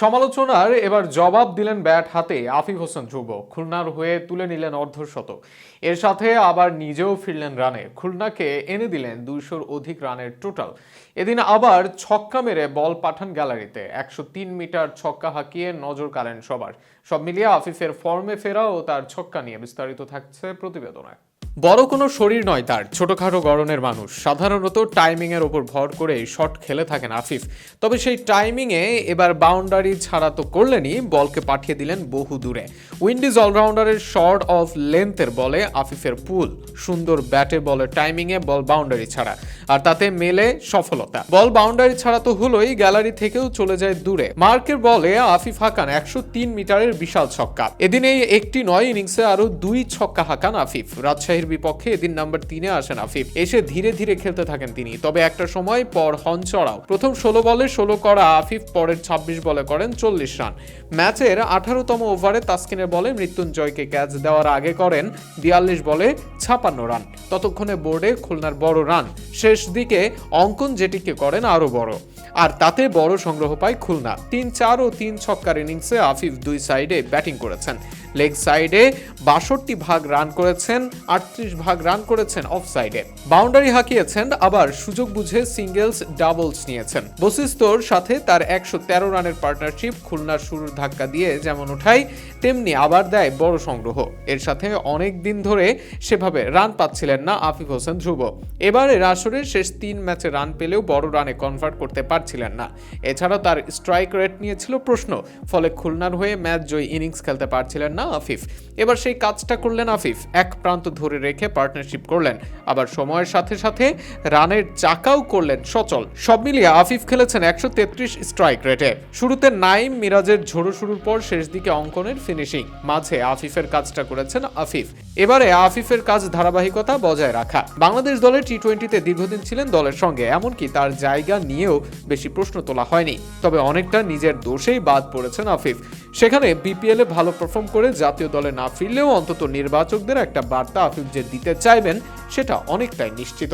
সমালোচনার এবার জবাব দিলেন ব্যাট হাতে আফিফ হোসেন ধ্রুব। খুলনার হয়ে তুলে নিলেন অর্ধশতক এর সাথে আবার নিজেও ফিরলেন রানে। খুলনাকে এনে দিলেন দুইশোর অধিক রানের টোটাল। এদিন আবার ছক্কা মেরে বল পাঠান গ্যালারিতে। একশো তিন মিটার ছক্কা হাঁকিয়ে নজর কাড়েন সবার। সব মিলিয়ে আফিফের ফর্মে ফেরা ও তার ছক্কা নিয়ে বিস্তারিত থাকছে প্রতিবেদনে বড় কোনো শরীর নয় তার, ছোটখাটো গড়নের মানুষ। সাধারণত টাইমিং এর উপর ভর করে শট খেলে থাকেন আফিফ। তবে সেই টাইমিং এ এবার বাউন্ডারি ছাড়া তো করলেনই, বলকে পাঠিয়ে দিলেন বহু দূরে। উইন্ডিজ অলরাউন্ডারের শর্ট অফ লেন্থের বলে আফিফের পুল, সুন্দর ব্যাটে বলের টাইমিং এ বল বাউন্ডারি ছাড়া। আর তাতে মেলে সফলতা। বল বাউন্ডারি ছাড়া তো হলোই গ্যালারি থেকেও চলে যায় দূরে। মার্কের বলে আফিফ হাকান একশো তিন মিটারের বিশাল ছক্কা। এদিন এই একটি নয় ইনিংসে আরও দুই ছক্কা হাকান আফিফ। রাজশাহীর বিপক্ষে এদিন নাম্বার তিনে আসেন আফিফ। এসে ধীরে ধীরে খেলতে থাকেন তিনি। তবে একটা সময় পর হন চড়াও। প্রথম ষোলো বলে ষোলো করা আফিফ পরের ছাব্বিশ বলে করেন চল্লিশ রান। ম্যাচের আঠারোতম ওভারে তাসকিনের বলে মৃত্যুঞ্জয়কে ক্যাচ দেওয়ার আগে করেন বিয়াল্লিশ বলে ছাপান্ন রান। ততক্ষণে বোর্ডে খুলনার বড় রান। শেষ দিকে অঙ্কন যেটিকে করেন আরও বড়। আর তাতে বড় সংগ্রহ পায় খুলনা। তিন চার ও তিন ছক্কার ইনিংসে আফিফ দুই সাইডে ব্যাটিং করেছেন। লেগ সাইডে বাষট্টি ভাগ রান করেছেন, আটত্রিশ ভাগ রান করেছেন অফ সাইডে। বাউন্ডারি হাঁকিয়েছেন, আবার সুযোগ বুঝে সিঙ্গেলস, ডাবলস নিয়েছেন। বসিস্তর সাথে তার একশো তেরো রানের পার্টনারশিপ খুলনার শুরুর ধাক্কা দিয়ে যেমন ওঠায়, তেমনি আবার দেয় বড় সংগ্রহ। এর সাথে অনেক দিন ধরে সেভাবে রান পাচ্ছিলেন না আফিফ হোসেন ধ্রুব। এবারে আসরের শেষ তিন ম্যাচে রান পেলেও বড় রানে কনভার্ট করতে পারছিলেন না। এছাড়া তার স্ট্রাইক রেট নিয়ে ছিল প্রশ্ন, ফলে খুলনার হয়ে ম্যাচ জয়ী ইনিংস খেলতে পারছিলেন না আফিফ। এবার সেই কাজটা করলেন আফিফ। এক প্রান্ত ধরে রেখে পার্টনারশিপ করলেন। আবার সময়ের সাথে সাথে রানের চাকাও করলেন সচল। সব মিলিয়ে আফিফ খেলেছেন একশো তেত্রিশ স্ট্রাইক রেটে শুরুতে নাইম মিরাজের ঝোড়ো শুরুর পর শেষ দিকে অঙ্কনের ফিনিশিং মাঝে আফিফের কাজটা করেছেন আফিফ। এবারে আফিফের কাজ ধারাবাহিকতা বজায় রাখা। বাংলাদেশ দলের টি টোয়েন্টিতে দীর্ঘদিন ছিলেন দলের সঙ্গে, এমনকি তার জায়গা নিয়েও বেশি প্রশ্ন তোলা হয়নি। তবে অনেকটা নিজের দোষেই বাদ পড়েছেন আফিফ। সেখানে বিপিএলে ভালো পারফর্ম করে জাতীয় দলে না ফিরলেও অন্তত নির্বাচকদের একটা বার্তা আফিফ যে দিতে চাইবেন, সেটা অনেকটাই নিশ্চিত।